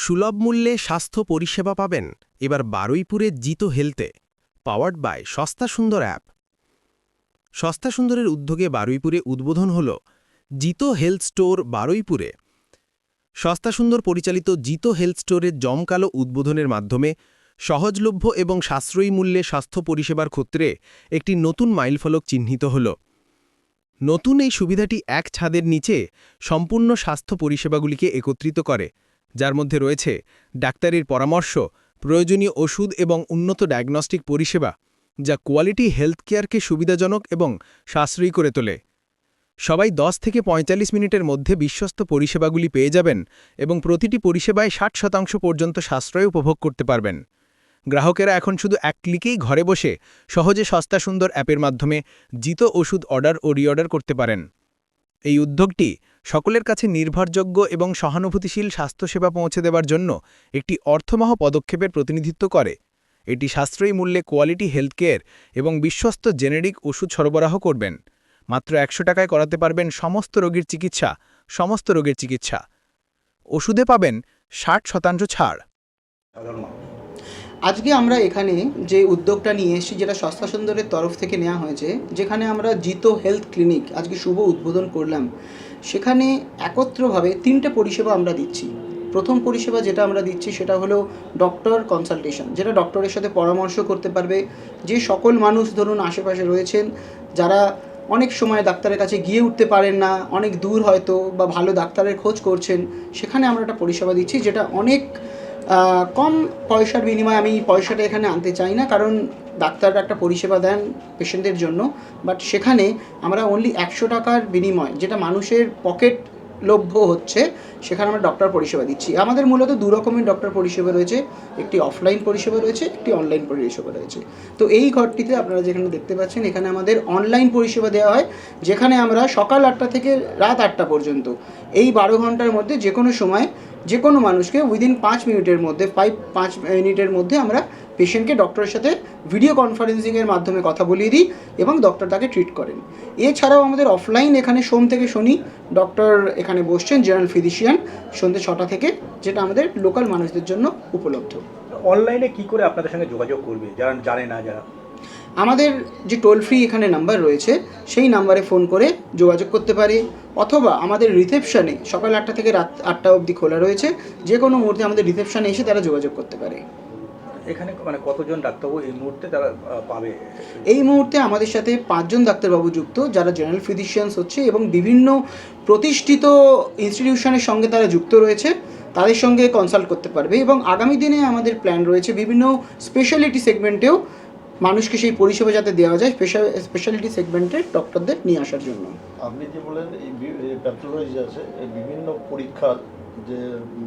সুলভ মূল্যে স্বাস্থ্য পরিষেবা পাবেন। এবার বারুইপুরে জিতো হেলতে পাওয়ার্ড বাই সস্তা সুন্দর অ্যাপ সস্তা সুন্দরের উদ্যোগে বারুইপুরে উদ্বোধন হল জিতো হেলথ স্টোর বারুইপুরে। সস্তা সুন্দর পরিচালিত জিতো হেলথ স্টোরের জমকালো উদ্বোধনের মাধ্যমে সহজলভ্য এবং সাশ্রয়ী মূল্যে স্বাস্থ্য পরিষেবার ক্ষেত্রে একটি নতুন মাইলফলক চিহ্নিত হল। নতুন এই সুবিধাটি এক ছাদের নিচে সম্পূর্ণ স্বাস্থ্য পরিষেবাগুলিকে একত্রিত করে। যার মধ্যে রয়েছে ডাক্তারির পরামর্শ, প্রয়োজনীয় ওষুধ এবং উন্নত ডায়াগনস্টিক পরিষেবা, যা কোয়ালিটি হেলথ কেয়ারকে সুবিধাজনক এবং সাশ্রয়ী করে তোলে। সবাই 10 থেকে ৪৫ মিনিটের মধ্যে বিশ্বস্ত পরিষেবাগুলি পেয়ে যাবেন এবং প্রতিটি পরিষেবায় ষাট শতাংশ পর্যন্ত সাশ্রয় উপভোগ করতে পারবেন। গ্রাহকেরা এখন শুধু এক ক্লিকেই ঘরে বসে সহজে সস্তা সুন্দর অ্যাপের মাধ্যমে জিত ওষুধ অর্ডার ও রিঅর্ডার করতে পারেন। এই উদ্যোগটি সকলের কাছে নির্ভরযোগ্য এবং সহানুভূতিশীল স্বাস্থ্যসেবা পৌঁছে দেবার জন্য একটি অর্থমাহ পদক্ষেপের প্রতিনিধিত্ব করে। এটি সাশ্রয়ী মূল্যে কোয়ালিটি হেলথ কেয়ার এবং বিশ্বস্ত জেনেরিক ওষুধ সরবরাহ করবেন। মাত্র একশো টাকায় করাতে পারবেন সমস্ত রোগীর চিকিৎসা, সমস্ত রোগের চিকিৎসা। ওষুধে পাবেন ষাট শতাংশ ছাড়। আজকে আমরা এখানে যে উদ্যোগটা নিয়ে এসেছি, যেটা সস্তা সুন্দরের তরফ থেকে নেওয়া হয়েছে, যেখানে আমরা জিতো হেলথ ক্লিনিক আজকে শুভ উদ্বোধন করলাম। সেখানে একত্রভাবে তিনটে পরিষেবা আমরা দিচ্ছি। প্রথম পরিষেবা যেটা আমরা দিচ্ছি, সেটা হলো ডক্টর কনসালটেশন, যেটা ডক্টরের সাথে পরামর্শ করতে পারবে। যে সকল মানুষ ধরুন আশেপাশে রয়েছেন, যারা অনেক সময় ডাক্তারের কাছে গিয়ে উঠতে পারেন না, অনেক দূর হয়তো বা ভালো ডাক্তারের খোঁজ করছেন, সেখানে আমরা একটা পরিষেবা দিচ্ছি, যেটা অনেক কম পয়সার বিনিময়ে আমি পয়সাটা এখানে আনতে চাই না, কারণ ডাক্তাররা একটা পরিষেবা দেন পেশেন্টদের জন্য। বাট সেখানে আমরা অনলি একশো টাকার বিনিময়, যেটা মানুষের পকেট লভ্য হচ্ছে, সেখানে আমরা ডক্টর পরিষেবা দিচ্ছি। আমাদের মূলত দু রকমের ডক্টর পরিষেবা রয়েছে, একটি অফলাইন পরিষেবা রয়েছে, একটি অনলাইন পরিষেবা রয়েছে। তো এই ঘরটিতে আপনারা যেখানে দেখতে পাচ্ছেন, এখানে আমাদের অনলাইন পরিষেবা দেওয়া হয়, যেখানে আমরা সকাল আটটা থেকে রাত আটটা পর্যন্ত, এই বারো ঘণ্টার মধ্যে যে কোনো সময় যে কোনো মানুষকে উইদিন পাঁচ মিনিটের মধ্যে ফাইভ পাঁচ মিনিটের মধ্যে আমরা পেশেন্টকে ডক্টরের সাথে ভিডিও কনফারেন্সিংয়ের মাধ্যমে কথা বলিয়ে দিই এবং ডক্টর তাকে ট্রিট করেন। এছাড়াও আমাদের অফলাইন এখানে সোম থেকে শনি ডক্টর এখানে বসছেন জেনারেল ফিজিশিয়ান সন্ধ্যে ছটা থেকে যেটা আমাদের লোকাল মানুষদের জন্য উপলব্ধ। অনলাইনে কি করে আপনাদের সঙ্গে যোগাযোগ করবে? যারা জানে না যারা। আমাদের যে টোল ফ্রি এখানে নাম্বার রয়েছে সেই নাম্বারে ফোন করে যোগাযোগ করতে পারে অথবা আমাদের রিসেপশনে সকাল আটটা থেকে রাত আটটা অবধি খোলা রয়েছে যে কোনো মুহূর্তে আমাদের রিসেপশনে এসে তারা যোগাযোগ করতে পারে। এখানে মানে কতজন ডাক্তারবাবু এই মুহূর্তে তারা পাবে? এই মুহূর্তে আমাদের সাথে পাঁচজন ডাক্তারবাবু যুক্ত যারা জেনারেল ফিজিশিয়ানস হচ্ছে এবং বিভিন্ন প্রতিষ্ঠিত ইনস্টিটিউশনের সঙ্গে তারা যুক্ত রয়েছে তাদের সঙ্গে কনসাল্ট করতে পারবে এবং আগামী দিনে আমাদের প্ল্যান রয়েছে বিভিন্ন স্পেশালিটি সেগমেন্টেও মানুষকে সেই পরিষেবা যাতে দেওয়া যায় স্পেশাল স্পেশালিটি সেগমেন্টের ডক্টরদের নিয়ে আসার জন্য। আপনি যে বলেন এই প্যাথোলজি আছে এই বিভিন্ন পরীক্ষার যে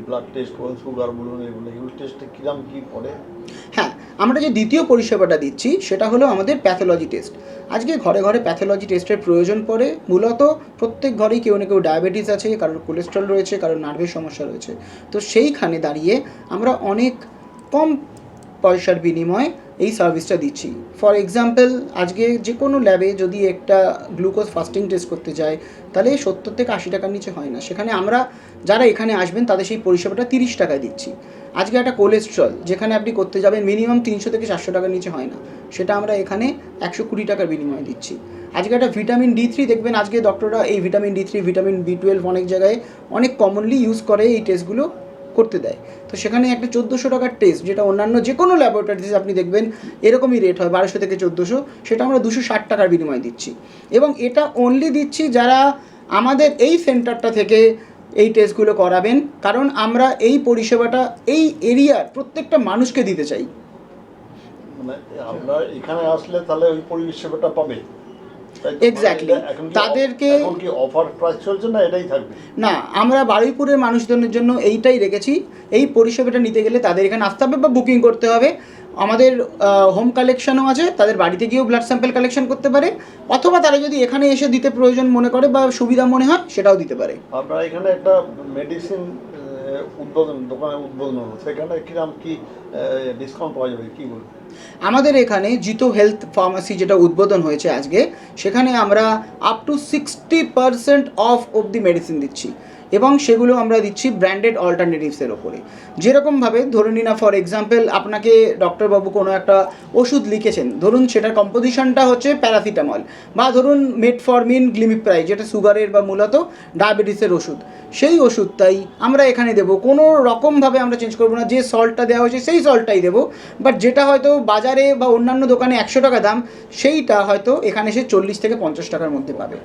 ব্লাড টেস্ট বলুন সুগার বলুন, এগুলো এগুলো টেস্টে কিরাম কি পড়ে? হ্যাঁ আমরা যে দ্বিতীয় পরিষেবাটা দিচ্ছি, সেটা হলো আমাদের প্যাথোলজি টেস্ট আজকে ঘরে ঘরে প্যাথোলজি টেস্টের প্রয়োজন পড়ে, মূলত প্রত্যেক ঘরেই কেউ না কেউ ডায়াবেটিস আছে, কারোর কোলেস্ট্রল রয়েছে, কারোর নার্ভের সমস্যা রয়েছে। তো সেইখানে দাঁড়িয়ে আমরা অনেক কম পয়সার বিনিময়ে এই সার্ভিসটা দিচ্ছি। ফর এক্সাম্পল আজকে যে কোনো ল্যাবে যদি একটা গ্লুকোজ ফাস্টিং টেস্ট করতে যায়, তাহলে সত্তর থেকে আশি টাকার নিচে হয় না। সেখানে আমরা যারা এখানে আসবেন, তাদের সেই পরিষেবাটা তিরিশ টাকায় দিচ্ছি। আজকে একটা কোলেস্ট্রল যেখানে আপনি করতে যাবেন মিনিমাম তিনশো থেকে চারশো টাকার নিচে হয় না। সেটা আমরা এখানে একশো কুড়ি টাকার বিনিময়ে দিচ্ছি। আজকে একটা ভিটামিন ডি থ্রি দেখবেন, আজকে ডক্টররা এই vitamin D three vitamin B twelve অনেক জায়গায় অনেক কমনলি ইউজ করে এই টেস্টগুলো করতে দেয়। তো সেখানে একটা চোদ্দোশো টাকার টেস্ট যেটা অন্যান্য যে কোনো ল্যাবরেটরিতে আপনি দেখবেন, এরকমই রেট হয়, বারোশো থেকে চোদ্দোশো, সেটা আমরা দুশো ষাট টাকার বিনিময়ে দিচ্ছি। এবং এটা অনলি দিচ্ছি যারা আমাদের এই সেন্টারটা থেকে এই টেস্টগুলো করাবেন, কারণ আমরা এই পরিষেবাটা, এই এরিয়ার প্রত্যেকটা মানুষকে দিতে চাই। মানে আপনার এখানে আসলে তাহলে ওই পরিষেবাটা পাবে? কি তাদেরকে- অফার প্রাইস চলছে না এটাই থাকবে? না আমরা বারুইপুরের মানুষজনের জন্য এইটাই রেখেছি। এই পরিষেবাটা নিতে গেলে তাদের এখানে আসতে হবে বা বুকিং করতে হবে। আমাদের হোম কালেকশনও আছে তাদের বাড়িতে গিয়েও ব্লাড স্যাম্পল কালেকশন করতে পারে। অথবা তারা যদি এখানে এসে দিতে প্রয়োজন মনে করে বা সুবিধা মনে হয় সেটাও দিতে পারে। আপনারা এখানে একটা মেডিসিন উদ্বোধন দোকানের উদ্বোধন সেখানে কিরাম কি ডিসকাউন্ট পাওয়া যাবে কি বলবেন? আমাদের এখানে জিতো হেলথ ফার্মাসি যেটা উদ্বোধন হয়েছে আজকে, সেখানে আমরা up to sixty percent of of the medicine দিচ্ছি এবং সেগুলো আমরা দিচ্ছি ব্র্যান্ডেড অল্টারনেটিভসের ওপরে। যেরকমভাবে ধরে নিন না ফর এক্সাম্পল আপনাকে ডক্টরবাবু কোনো একটা ওষুধ লিখেছেন, ধরুন সেটার কম্পোজিশনটা হচ্ছে প্যারাসিটামল বা ধরুন মেটফরমিন গ্লিমিপ্রাই যেটা সুগারের বা মূলত ডায়াবেটিসের ওষুধ, সেই ওষুধটাই আমরা এখানে দেবো। কোনো রকমভাবে আমরা চেঞ্জ করব না, যে সল্টটা দেওয়া হয়েছে সেই সল্টটাই দেবো বাট যেটা হয়তো বাজারে বা অন্যান্য দোকানে একশো টাকা দাম, সেইটা হয়তো এখানে সে চল্লিশ থেকে পঞ্চাশ টাকার মধ্যে পাবে।